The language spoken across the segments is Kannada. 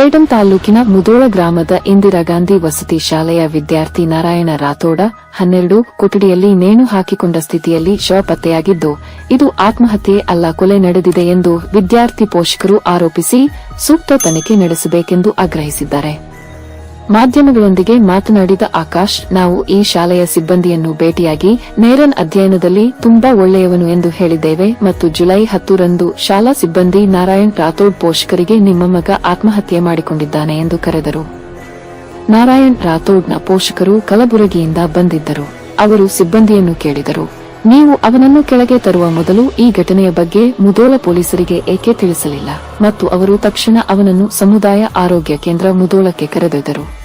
ಸೇಡಂ ತಾಲೂಕಿನ ಮುದೋಳ ಗ್ರಾಮದ ಇಂದಿರಾ ಗಾಂಧಿ ವಸತಿ ಶಾಲೆಯ ವಿದ್ಯಾರ್ಥಿ ನಾರಾಯಣ ರಾಥೋಡ ಹನ್ನೆರಡು ಕೊಠಡಿಯಲ್ಲಿ ನೇಣು ಹಾಕಿಕೊಂಡ ಸ್ಥಿತಿಯಲ್ಲಿ ಶವ ಪತ್ತೆಯಾಗಿದ್ದು, ಇದು ಆತ್ಮಹತ್ಯೆ ಅಲ್ಲ ಕೊಲೆ ನಡೆದಿದೆ ಎಂದು ವಿದ್ಯಾರ್ಥಿ ಪೋಷಕರು ಆರೋಪಿಸಿ ಸೂಕ್ತ ತನಿಖೆ ನಡೆಸಬೇಕೆಂದು ಆಗ್ರಹಿಸಿದ್ದಾರೆ. ಮಾಧ್ಯಮಗಳೊಂದಿಗೆ ಮಾತನಾಡಿದ ಆಕಾಶ್, ನಾವು ಈ ಶಾಲೆಯ ಸಿಬ್ಬಂದಿಯನ್ನು ಭೇಟಿಯಾಗಿ ನೇರನ್ ಅಧ್ಯಯನದಲ್ಲಿ ತುಂಬಾ ಒಳ್ಳೆಯವನು ಎಂದು ಹೇಳಿದ್ದೇವೆ ಮತ್ತು ಜುಲೈ ಹತ್ತರಂದು ಶಾಲಾ ಸಿಬ್ಬಂದಿ ನಾರಾಯಣ್ ರಾಥೋಡ್ ಪೋಷಕರಿಗೆ ನಿಮ್ಮ ಮಗ ಆತ್ಮಹತ್ಯೆ ಮಾಡಿಕೊಂಡಿದ್ದಾನೆ ಎಂದು ಕರೆದರು. ನಾರಾಯಣ್ ರಾಥೋಡ್ನ ಪೋಷಕರು ಕಲಬುರಗಿಯಿಂದ ಬಂದಿದ್ದರು. ಅವರು ಸಿಬ್ಬಂದಿಯನ್ನು ಕೇಳಿದರು. ನೀವು ಅವನನ್ನು ಕೆಳಗೆ ತರುವ ಮೊದಲು ಈ ಘಟನೆಯ ಬಗ್ಗೆ ಮುದೋಲ ಪೊಲೀಸರಿಗೆ ಏಕೆ ತಿಳಿಸಲಿಲ್ಲ? ಮತ್ತು ಅವರು ತಕ್ಷಣ ಅವನನ್ನು ಸಮುದಾಯ ಆರೋಗ್ಯ ಕೇಂದ್ರ ಮುದೋಳಕ್ಕೆ ಕರೆದೊಯ್ದರು.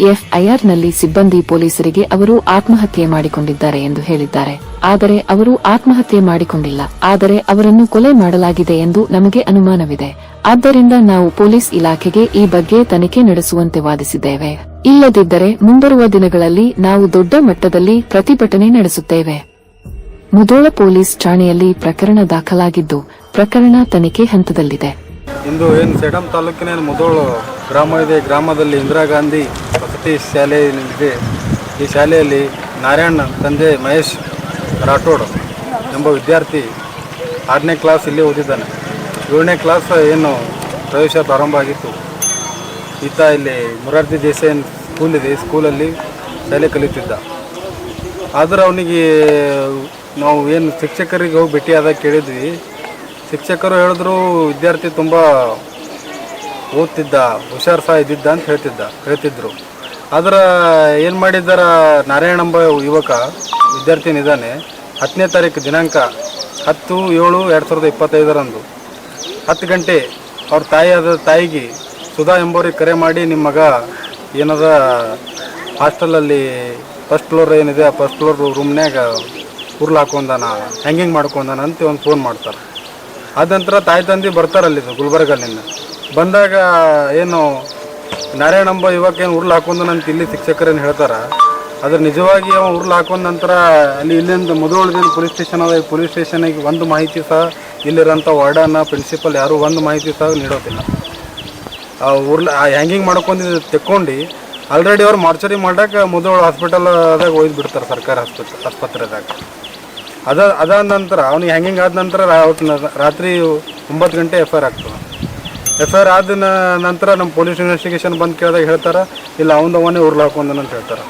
ಎಫ್ಐಆರ್ನಲ್ಲಿ ಸಿಬ್ಬಂದಿ ಪೊಲೀಸರಿಗೆ ಅವರು ಆತ್ಮಹತ್ಯೆ ಮಾಡಿಕೊಂಡಿದ್ದಾರೆ ಎಂದು ಹೇಳಿದ್ದಾರೆ. ಆದರೆ ಅವರು ಆತ್ಮಹತ್ಯೆ ಮಾಡಿಕೊಂಡಿಲ್ಲ. ಆದರೆ ಅವರನ್ನು ಕೊಲೆ ಮಾಡಲಾಗಿದೆ ಎಂದು ನಮಗೆ ಅನುಮಾನವಿದೆ. ಆದ್ದರಿಂದ ನಾವು ಪೊಲೀಸ್ ಇಲಾಖೆಗೆ ಈ ಬಗ್ಗೆ ತನಿಖೆ ನಡೆಸುವಂತೆ ವಾದಿಸಿದ್ದೇವೆ. ಇಲ್ಲದಿದ್ದರೆ ಮುಂಬರುವ ದಿನಗಳಲ್ಲಿ ನಾವು ದೊಡ್ಡ ಮಟ್ಟದಲ್ಲಿ ಪ್ರತಿಭಟನೆ ನಡೆಸುತ್ತೇವೆ. ಮುದೋಳ ಪೊಲೀಸ್ ಠಾಣೆಯಲ್ಲಿ ಪ್ರಕರಣ ದಾಖಲಾಗಿದ್ದು ಪ್ರಕರಣ ತನಿಖೆ ಹಂತದಲ್ಲಿದೆ. ಇಂದು ಏನು ಸೇಡಂ ತಾಲೂಕಿನ ಮುದೋಳು ಗ್ರಾಮ ಇದೆ. ಗ್ರಾಮದಲ್ಲಿ ಇಂದಿರಾ ಗಾಂಧಿ ವಸತಿ ಶಾಲೆ ಇದೆ. ಈ ಶಾಲೆಯಲ್ಲಿ ನಾರಾಯಣ ತಂದೆ ಮಹೇಶ್ ರಾಠೋಡ್ ಎಂಬ ವಿದ್ಯಾರ್ಥಿ ಆರನೇ ಕ್ಲಾಸ್ ಇಲ್ಲಿ ಓದಿದ್ದಾನೆ. ಏಳನೇ ಕ್ಲಾಸ್ ಏನು ಪ್ರವೇಶ ಪ್ರಾರಂಭ ಆಗಿತ್ತು. ಈತ ಇಲ್ಲಿ ಮುರಾರ್ಜಿ ದೇಸಾಯಿ ಸ್ಕೂಲ್ ಇದೆ. ಸ್ಕೂಲಲ್ಲಿ ಶಾಲೆ ಕಲಿತಿದ್ದ. ಆದ್ರೆ ಅವನಿಗೆ ನಾವು ಏನು ಶಿಕ್ಷಕರಿಗೆ ಹೋಗಿ ಭೇಟಿಯಾದಾಗ ಕೇಳಿದ್ವಿ. ಶಿಕ್ಷಕರು ಹೇಳಿದ್ರು, ವಿದ್ಯಾರ್ಥಿ ತುಂಬ ಓದ್ತಿದ್ದ, ಹುಷಾರ್ ಸಹ ಇದ್ದಿದ್ದ ಅಂತ ಹೇಳ್ತಿದ್ದ, ಹೇಳ್ತಿದ್ರು. ಆದ್ರೆ ಏನು ಮಾಡಿದ್ದಾರ ನಾರಾಯಣ ಎಂಬ ಯುವಕ ವಿದ್ಯಾರ್ಥಿನಿದ್ದಾನೆ ಹತ್ತನೇ ತಾರೀಕು ದಿನಾಂಕ ಹತ್ತು ಏಳು ಎರಡು ಸಾವಿರದ ಇಪ್ಪತ್ತೈದರಂದು. ಹತ್ತು ಗಂಟೆ ಅವ್ರ ತಾಯಿಯಾದ ತಾಯಿಗೆ ಸುಧಾ ಎಂಬವ್ರಿಗೆ ಕರೆ ಮಾಡಿ ನಿಮ್ಮ ಮಗ ಏನದ ಹಾಸ್ಟೆಲಲ್ಲಿ ಫಸ್ಟ್ ಫ್ಲೋರ್ ಏನಿದೆ ಆ ಫಸ್ಟ್ ಫ್ಲೋರ್ ರೂಮ್ನಾಗ ಉರ್ಲು ಹಾಕೊಂಡಾನ, ಹ್ಯಾಂಗಿಂಗ್ ಮಾಡ್ಕೊಂಡಾನ ಅಂತ ಒಂದು ಫೋನ್ ಮಾಡ್ತಾರೆ. ಆದ ನಂತರ ತಾಯಿ ತಂದೆ ಬರ್ತಾರಲ್ಲಿದ್ದು ಗುಲ್ಬರ್ಗಲ್ಲಿಂದ. ಬಂದಾಗ ಏನು ನಾರಾಯಣಂಬ ಇವಾಗ ಏನು ಉರ್ಲು ಹಾಕೊಂಡು ನಂತ ಇಲ್ಲಿ ಶಿಕ್ಷಕರೇನು ಹೇಳ್ತಾರೆ. ಅದ್ರ ನಿಜವಾಗಿ ಅವ ಉರ್ಲು ಹಾಕೊಂಡ ನಂತರ ಅಲ್ಲಿ ಇಲ್ಲಿಂದ ಮುದುವಳದಿಂದ ಪೊಲೀಸ್ ಸ್ಟೇಷನ್ ಅದ. ಪೊಲೀಸ್ ಸ್ಟೇಷನಿಗೆ ಒಂದು ಮಾಹಿತಿ ಸಹ ಇಲ್ಲಿರೋಂಥ ವಾರ್ಡನ್ನ ಪ್ರಿನ್ಸಿಪಲ್ ಯಾರೂ ಒಂದು ಮಾಹಿತಿ ಸಹ ನೀಡೋದಿಲ್ಲ. ಆ ಉರ್ಲ ಆ ಹ್ಯಾಂಗಿಂಗ್ ಮಾಡ್ಕೊಂಡಿದ್ದು ತೆಕ್ಕೊಂಡು ಆಲ್ರೆಡಿ ಅವ್ರು ಮಾರ್ಚರಿ ಮಾಡಕ್ಕೆ ಮುದೋಳ ಹಾಸ್ಪಿಟಲ್ದಾಗ ಒಯ್ದು ಬಿಡ್ತಾರೆ ಸರ್ಕಾರಿ ಆಸ್ಪತ್ರೆ, ಆಸ್ಪತ್ರೆದಾಗ. ಅದ, ಅದಾದ ನಂತರ ಅವ್ನಿಗೆ ಹ್ಯಾಂಗಿಂಗ್ ಆದ ನಂತರ ರಾತ್ರಿ ಒಂಬತ್ತು ಗಂಟೆ ಎಫ್ ಐ ಆರ್ ಆಗ್ತದೆ. ಎಫ್ ಐ ಆರ್ ಆದ ನಂತರ ನಮ್ಮ ಪೊಲೀಸ್ ಇನ್ವೆಸ್ಟಿಗೇಷನ್ ಬಂದು ಕೇಳಿದಾಗ ಹೇಳ್ತಾರೆ, ಇಲ್ಲ ಅವನ ಅವನೇ ಉರ್ಲು ಹಾಕೊಂಡನ ಅಂತ ಹೇಳ್ತಾರೆ.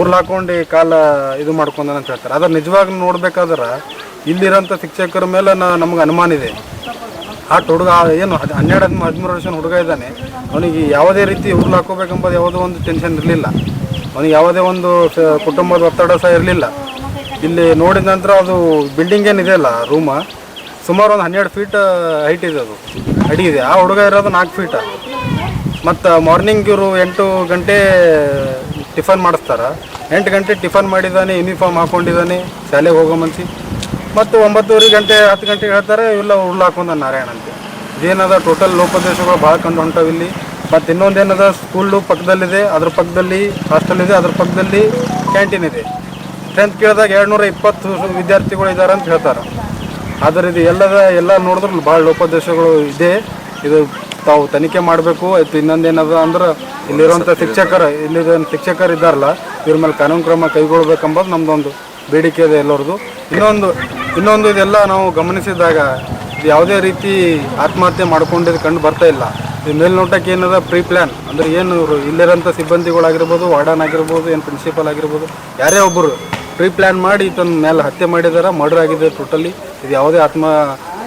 ಉರ್ಲು ಹಾಕೊಂಡು ಕಾಲ ಇದು ಮಾಡ್ಕೊಂಡನ ಅಂತ ಹೇಳ್ತಾರೆ. ಅದ್ರ ನಿಜವಾಗಿ ನೋಡ್ಬೇಕಾದ್ರೆ ಇಲ್ಲಿರೋಂಥ ಶಿಕ್ಷಕರ ಮೇಲೆ ನಮ್ಗೆ ಅನುಮಾನ ಇದೆ. ಆ ಹುಡುಗ, ಏನು, ಹದ್- ಹನ್ನೆರಡು ಹದಿಮೂರು ಹದಿಮೂರು ವರ್ಷದ ಹುಡುಗ ಇದ್ದಾನೆ. ಅವನಿಗೆ ಯಾವುದೇ ರೀತಿ ಉರ್ಲು ಹಾಕೋಬೇಕೆಂಬುದು ಯಾವುದೋ ಒಂದು ಟೆನ್ಷನ್ ಇರಲಿಲ್ಲ. ಅವನಿಗೆ ಯಾವುದೇ ಒಂದು ಕುಟುಂಬದ ಒತ್ತಡ ಸಹ ಇರಲಿಲ್ಲ. ಇಲ್ಲಿ ನೋಡಿದ ನಂತರ ಅದು ಬಿಲ್ಡಿಂಗ್ ಏನಿದೆ ಅಲ್ಲ ರೂಮ ಸುಮಾರು ಒಂದು ಹನ್ನೆರಡು ಫೀಟ್ ಹೈಟ್ ಇದೆ ಅದು. ಅಡಿ ಇದೆ ಆ ಹುಡುಗ ಇರೋದು ನಾಲ್ಕು ಫೀಟ ಮತ್ತು ಮಾರ್ನಿಂಗ್ ಇವರು ಎಂಟು ಗಂಟೆ ಟಿಫನ್ ಮಾಡಿಸ್ತಾರೆ. ಎಂಟು ಗಂಟೆ ಟಿಫನ್ ಮಾಡಿದ್ದಾನೆ ಯೂನಿಫಾರ್ಮ್ ಹಾಕೊಂಡಿದ್ದಾನೆ ಶಾಲೆಗೆ ಹೋಗೋ ಮನ್ಸಿ. ಮತ್ತು ಒಂಬತ್ತುವರೆ ಗಂಟೆ, ಹತ್ತು ಗಂಟೆಗೆ ಹೇಳ್ತಾರೆ ಇವೆಲ್ಲ ಉರುಳು ಹಾಕೊಂಡ ನಾರಾಯಣ ಅಂತ. ಇದೇನದ ಟೋಟಲ್ ಲೋಪದೇಶಗಳು ಭಾಳ ಕಂಡು ಹೊಂಟವು ಇಲ್ಲಿ. ಮತ್ತು ಇನ್ನೊಂದೇನದ ಸ್ಕೂಲು ಪಕ್ಕದಲ್ಲಿದೆ, ಅದ್ರ ಪಕ್ಕದಲ್ಲಿ ಹಾಸ್ಟೆಲ್ ಇದೆ, ಅದ್ರ ಪಕ್ಕದಲ್ಲಿ ಕ್ಯಾಂಟೀನ್ ಇದೆ. ಟೆಂತ್ ಕೇಳಿದಾಗ ಎರಡುನೂರ ಇಪ್ಪತ್ತು ವಿದ್ಯಾರ್ಥಿಗಳು ಇದ್ದಾರೆ ಅಂತ ಹೇಳ್ತಾರೆ. ಆದರೆ ಇದು ಎಲ್ಲದ ಎಲ್ಲ ನೋಡಿದ್ರು ಭಾಳ ಲೋಪದೋಷಗಳು ಇದೆ. ಇದು ತಾವು ತನಿಖೆ ಮಾಡಬೇಕು, ಆಯ್ತು ಇನ್ನೊಂದೇನದ ಅಂದ್ರೆ ಇಲ್ಲಿರುವಂಥ ಶಿಕ್ಷಕರು ಇಲ್ಲಿ ಶಿಕ್ಷಕರು ಇದ್ದಾರಲ್ಲ, ಇವ್ರ ಮೇಲೆ ಕಾನೂನು ಕ್ರಮ ಕೈಗೊಳ್ಬೇಕಂಬೋದು ನಮ್ಮದೊಂದು ಬೇಡಿಕೆ ಇದೆ ಎಲ್ಲರದು. ಇನ್ನೊಂದು ಇನ್ನೊಂದು ಇದೆಲ್ಲ ನಾವು ಗಮನಿಸಿದಾಗ ಯಾವುದೇ ರೀತಿ ಆತ್ಮಹತ್ಯೆ ಮಾಡ್ಕೊಂಡಿದ್ದು ಕಂಡು ಬರ್ತಾ ಇಲ್ಲ. ಇದು ಮೇಲ್ನೋಟಕ್ಕೆ ಏನದ ಪ್ರೀ ಪ್ಲ್ಯಾನ್ ಅಂದರೆ ಏನು ಇಲ್ಲಿರೋಂಥ ಸಿಬ್ಬಂದಿಗಳಾಗಿರ್ಬೋದು, ವಾರ್ಡನ್ ಆಗಿರ್ಬೋದು, ಏನು ಪ್ರಿನ್ಸಿಪಲ್ ಆಗಿರ್ಬೋದು, ಯಾರೇ ಒಬ್ಬರು ಪ್ರೀ ಪ್ಲ್ಯಾನ್ ಮಾಡಿ ತನ್ನ ಮೇಲೆ ಹತ್ಯೆ ಮಾಡಿದಾರೆ ಮರ್ಡರ್ ಆಗಿದೆ ಟೋಟಲಿ ಇದು ಯಾವುದೇ ಆತ್ಮ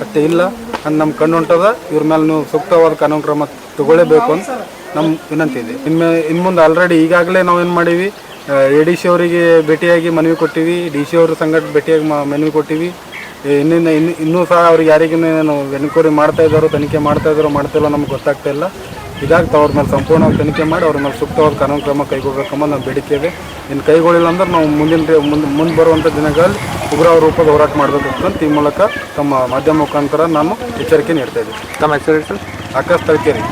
ಹತ್ಯೆ ಇಲ್ಲ. ಅಂತ ನಮ್ಮ ಕಣ್ಣು ಹೊಂಟದ ಇವ್ರ ಮೇಲೆ ನೀವು ಸೂಕ್ತವಾದ ಕಾನೂನು ಕ್ರಮ ತಗೊಳ್ಳೇಬೇಕು ಅಂತ ನಮ್ಮ ವಿನಂತಿ ಇದೆ. ಇನ್ನು ಇನ್ನು ಮುಂದೆ ಆಲ್ರೆಡಿ ಈಗಾಗಲೇ ನಾವು ಏನು ಮಾಡೀವಿ ಎ ಡಿ ಸಿ ಅವರಿಗೆ ಭೇಟಿಯಾಗಿ ಮನವಿ ಕೊಟ್ಟಿವಿ ಡಿ ಸಿ ಅವ್ರ ಸಂಘಟ ಭೇಟಿಯಾಗಿ ಮನವಿ ಕೊಟ್ಟಿವಿ. ಇನ್ನಿನ್ನ, ಇನ್ನು, ಇನ್ನೂ ಸಹ ಅವ್ರಿಗೆ ಯಾರಿಗೇನು ಎನ್ಕ್ವೈರಿ ಮಾಡ್ತಾ ಇದ್ದಾರೋ, ತನಿಖೆ ಮಾಡ್ತಾ ಇದ್ದಾರೋ, ಮಾಡ್ತಾ ಇಲ್ಲ ನಮ್ಗೆ ಗೊತ್ತಾಗ್ತಾ ಇಲ್ಲ. ಇದಾಗ್ತಾ ಅವ್ರ ಮೇಲೆ ಸಂಪೂರ್ಣವಾಗಿ ತನಿಖೆ ಮಾಡಿ ಅವ್ರ ಮೇಲೆ ಸೂಕ್ತವಾದ ಕಾನೂನು ಕ್ರಮ ಕೈಗೊಳ್ಬೇಕಮ್ಮ ನಮ್ಮ ಬೇಡಿಕೆ ಇದೆ ಇನ್ನು ಕೈಗೊಳ್ಳಿಲ್ಲ ಅಂದ್ರೆ ನಾವು ಮುಂದಿನ ಮುಂದೆ ಮುಂದೆ ಬರುವಂಥ ದಿನಗಳಲ್ಲಿ ಉಗ್ರ ರೂಪದ ಹೋರಾಟ ಮಾಡಬೇಕು ಅಂತ ಈ ಮೂಲಕ ತಮ್ಮ ಮಾಧ್ಯಮ ಮುಖಾಂತರ ನಾನು ಎಚ್ಚರಿಕೆ ನೀಡ್ತಾ ಇದ್ದೀನಿ. ತಮ್ಮ ಹೆಸರು ಸರ್? ಆಕಾಶ್ ತಳಕೇರಿ